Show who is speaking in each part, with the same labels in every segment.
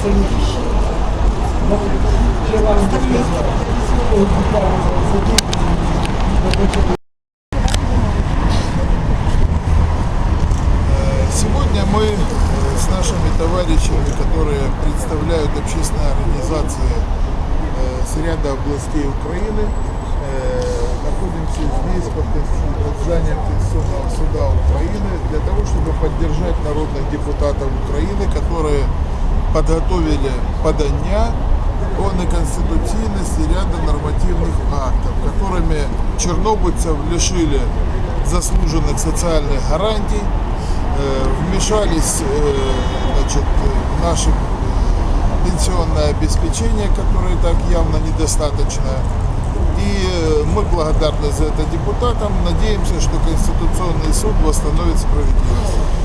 Speaker 1: Сегодня мы с нашими товарищами, которые представляют общественные организации э, с ряда областей Украины, э, находимся здесь под зданием Конституционного суда Украины для того, чтобы поддержать народных депутатов Украины, которые подготовили подання о неконституційності ряда нормативных актов, которыми чернобыльцев лишили заслуженных социальных гарантий, вмешались значит, в наше пенсионное обеспечение, которое так явно недостаточно. И мы благодарны за это депутатам. Надеемся, что Конституционный суд восстановит справедливость.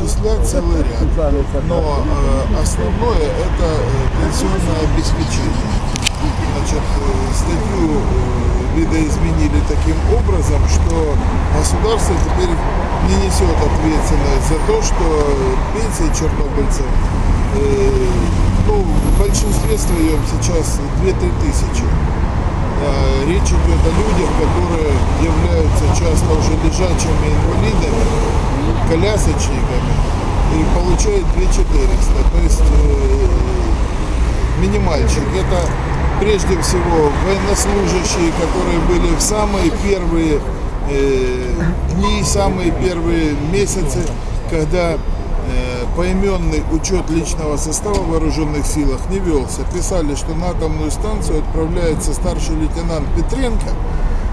Speaker 1: Перечислять, целый ряд. Но э, основное это э, пенсионное обеспечение. Значит, э, статью видоизменили таким образом, что государство теперь не несет ответственность за то, что пенсии чернобыльцев, э, ну, в большинстве своем сейчас 2-3 тысячи. Э, Речь идет о людях, которые являются часто уже лежачими инвалидами, колясочниками и получают 2400. То есть э, минимальчик. Это прежде всего военнослужащие, которые были в самые первые э, дни, самые первые месяцы, когда э, поименный учет личного состава в вооруженных силах не велся. Писали, что на атомную станцию отправляется старший лейтенант Петренко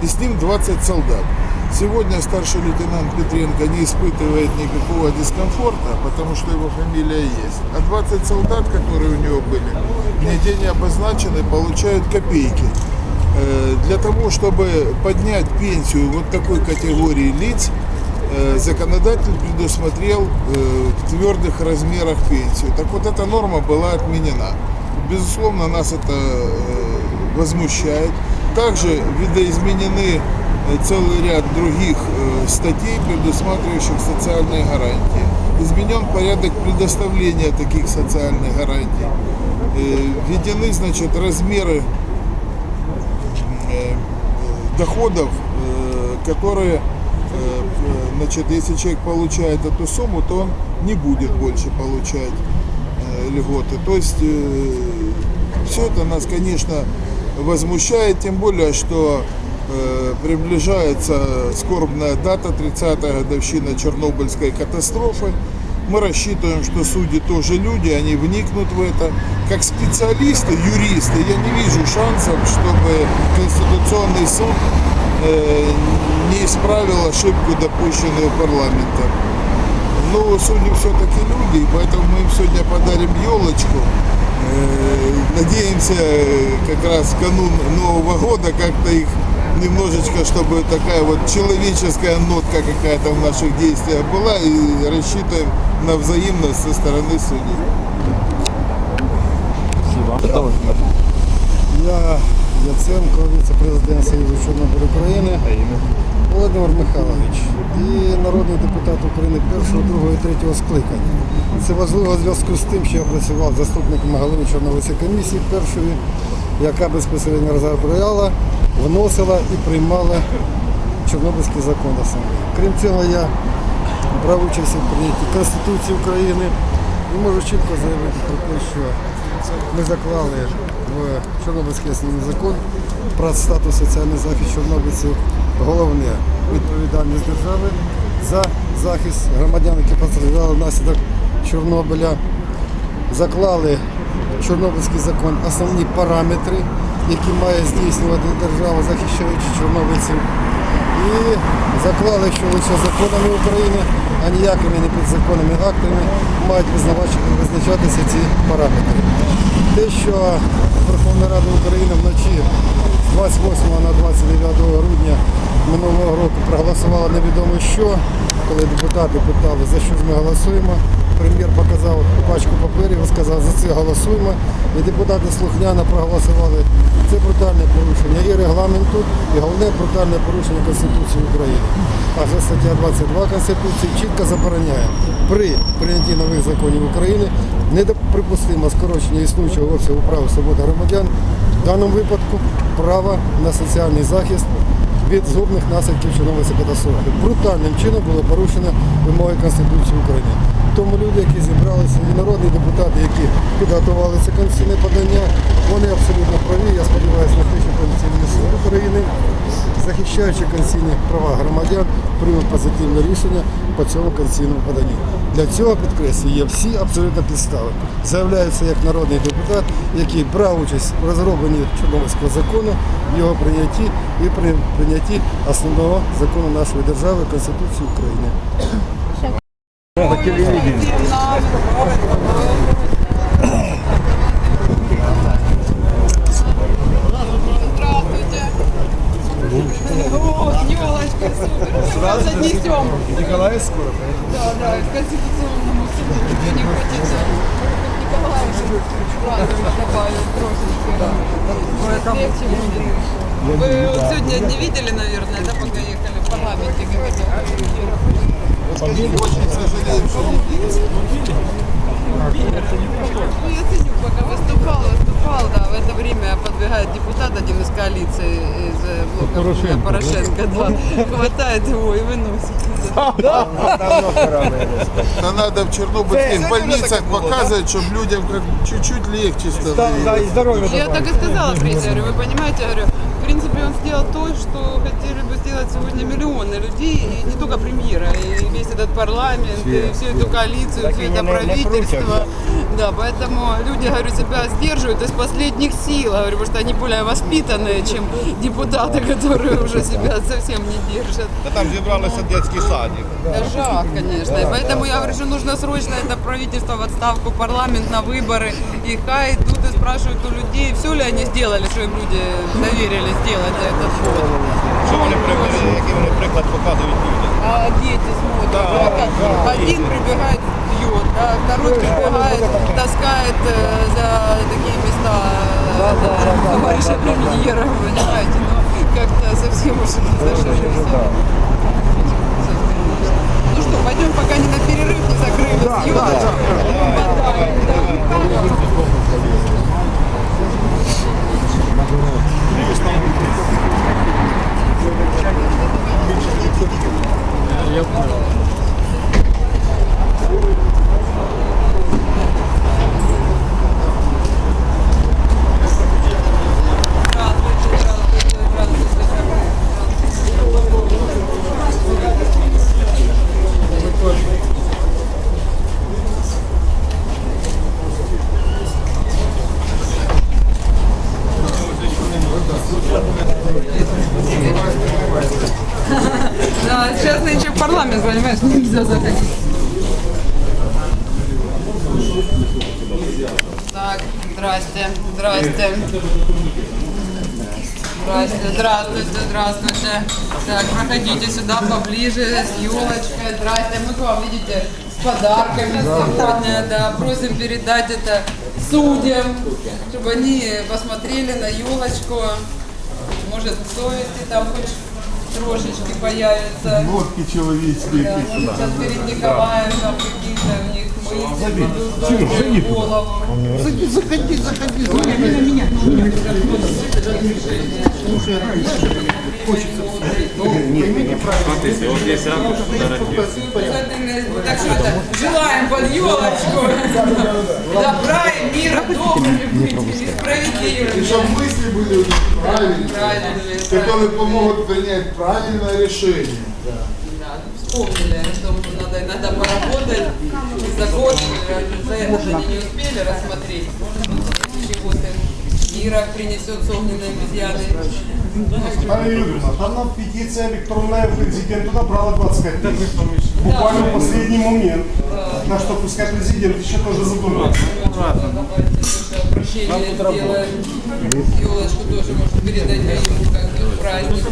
Speaker 1: и с ним 20 солдат. Сегодня старший лейтенант Петренко не испытывает никакого дискомфорта, потому что его фамилия есть. А 20 солдат, которые у него были, нигде не обозначены, получают копейки. Э, Для того, чтобы поднять пенсию вот такой категории лиц, э, законодатель предусмотрел э, в твердых размерах пенсию. Так вот эта норма была отменена. Безусловно, нас это возмущает. Также видоизменены целый ряд других статей, предусматривающих социальные гарантии. Изменен порядок предоставления таких социальных гарантий. Введены, значит, размеры доходов, которые, значит, если человек получает эту сумму, то он не будет больше получать льготы. То есть все это нас, конечно, возмущает, тем более, что приближается скорбная дата, 30-я годовщина Чернобыльской катастрофы. Мы рассчитываем, что судьи тоже люди, они вникнут в это. Как специалисты, юристы, я не вижу шансов, чтобы Конституционный суд не исправил ошибку, допущенную парламентом. Но судьи все-таки люди, и поэтому мы им сегодня подарим елочку. Надеемся, как раз в канун Нового года как-то их немножечко, чтобы такая вот человеческая нотка какая-то в наших действиях была, и рассчитываем на взаимность со стороны судей.
Speaker 2: Я Яценко, віце-президент Союзу Чорнобиль України, Володимир Михайлович і народний депутат України першого, другого і третього скликання. Це важливо в зв'язку з тим, що я працював заступником голови Чорнобильської комісії першої, яка безпосередньо розробляла, вносила і приймала Чорнобильський закон асамблеї. Крім цього, я брав участь у прийнятті Конституції України і можу чітко заявити про те, що ми заклали в Чорнобильський основний закон про статус соціальний захист чорнобильців. Головне відповідальність держави за захист громадян, які постраждали внаслідок Чорнобиля. Заклали Чорнобильський закон основні параметри, які має здійснювати держава, захищаючи чорнобильців. І заклали, що лише законами України, а ніякими не підзаконними актами мають визначатися ці параметри. Те, що Верховна Рада України вночі з 28 на 29 грудня минулого року проголосувала невідомо що, коли депутати питали, за що ж ми голосуємо, прем'єр показав пачку паперів сказав, за це голосуємо. І депутати слухняно проголосували. Це брутальне порушення і регламенту, і головне брутальне порушення Конституції України. Адже стаття 22 Конституції чітко забороняє при прийнятті нових законів України недоприпустимо скорочення існуючого обсягу прав і свободи громадян, в даному випадку право на соціальний захист від згубних наслідків Чорнобильської катастрофи. Брутальним чином було порушено вимоги Конституції України. Тому люди, які зібралися, і народні депутати, які підготували це конституційне подання, вони абсолютно праві. Я сподіваюся на що Конституційний суд України, захищаючи конституційні права громадян, прийме позитивне рішення по цьому конституційному поданню. Для цього підкреслюю, є всі абсолютно підстави. Заявляється як народний депутат, який брав участь у розробленні Чорнобильського закону, його прийнятті і при прийнятті основного закону нашої держави Конституції України.
Speaker 3: Елочка, супер. Сразу отнесем.
Speaker 1: Николай скоро.
Speaker 3: Да, да, к Конституционному суду. Ничего не хочется. Николаевич сразу добавил трошечки. Легче будет. Вы вот сегодня не видели, наверное, да, пока ехали в парламенте, это
Speaker 1: Очень что
Speaker 3: Ну, я ценю, пока выступал, выступал, да, в это время подбегает депутат, один из коалиции, из блока Порошенко, Порошенко да, хватает его и выносит.
Speaker 1: Да надо в чернобыльских больницах показывать, чтобы людям как чуть-чуть легче становилось.
Speaker 3: Я так и сказала говорю, вы понимаете, говорю, принципе он сделал то, что хотели бы сделать сегодня миллионы людей, и не только премьера, и весь этот парламент, и всю эту коалицию, все это правительство. Да, поэтому люди, говорю, себя сдерживают из последних сил, говорю, потому что они более воспитанные, чем депутаты, которые уже себя совсем не держат.
Speaker 4: Та там зібралися дитячий садик.
Speaker 3: Это жах, конечно. И поэтому я говорю, что нужно срочно это правительство в отставку, парламент на выборы. И хай идут спрашивают у людей, все ли они сделали, что им люди доверили сделать за этот год.
Speaker 4: Що вони приклади, який вони приклад показують людям?
Speaker 3: А дети смотрят. как Один прибегает, бьет, да, второй прибегает, таскает э, за такие места э, товарища премьера, понимаете, ну как-то совсем уж зашли все. Ну что, пойдем, пока не на перерыв не закрыли съемочку. Мотаем, да. Здравствуйте, здравствуйте, здравствуйте. Да, сейчас парламент, понимаешь, нельзя заходить. Так, здрасте, здрасте. Здрасте, здравствуйте, здравствуйте. Так, проходите сюда поближе с елочкой. Здрасте, мы к вам, видите, с подарками сегодня, да. Просим передать это судьям, чтобы они посмотрели на елочку. Может, совести там хоть трошечки появится.
Speaker 1: Нотки человеческие.
Speaker 3: Да, может, сейчас перед Николаем там какие-то у них мысли будут в голову. Так что это, желаем под елочку добра и мира, добра, и справедливости.
Speaker 1: Чтобы мысли были у них правильные, которые помогут принять правильное решение.
Speaker 3: Да, вспомнили, что надо иногда поработать. За год э, за это не успели рассмотреть. Им мира принесет с огненной обезьяной.
Speaker 5: Пане Юрьевна, там нам петиция электронная президенту набрала 25 тысяч. Буквально в последний момент. На что пускай президент еще тоже задумается.
Speaker 3: Обращение сделаем. Елочку тоже, может, передать ему как праздник.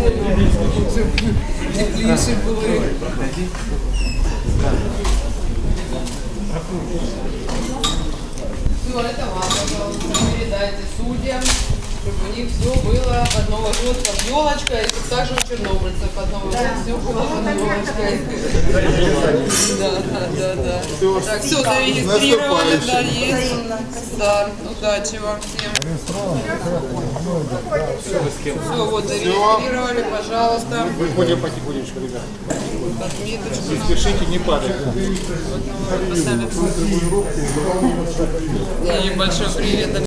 Speaker 3: Теплейший был. Все, это вам, пожалуйста, передайте судьям, чтобы у них все было под Новый год под елочкой, и также у чернобыльцев под Новый год все было под елочкой. Да, да, да, да. Так, все зарегистрировано, да, есть. Да, удачи вам всем. Все, вот зарегистрировали, пожалуйста.
Speaker 4: Выходим потихонечку, ребят.
Speaker 3: Отметочку.
Speaker 4: Спешите, не падайте.
Speaker 3: Поставим. И большой привет.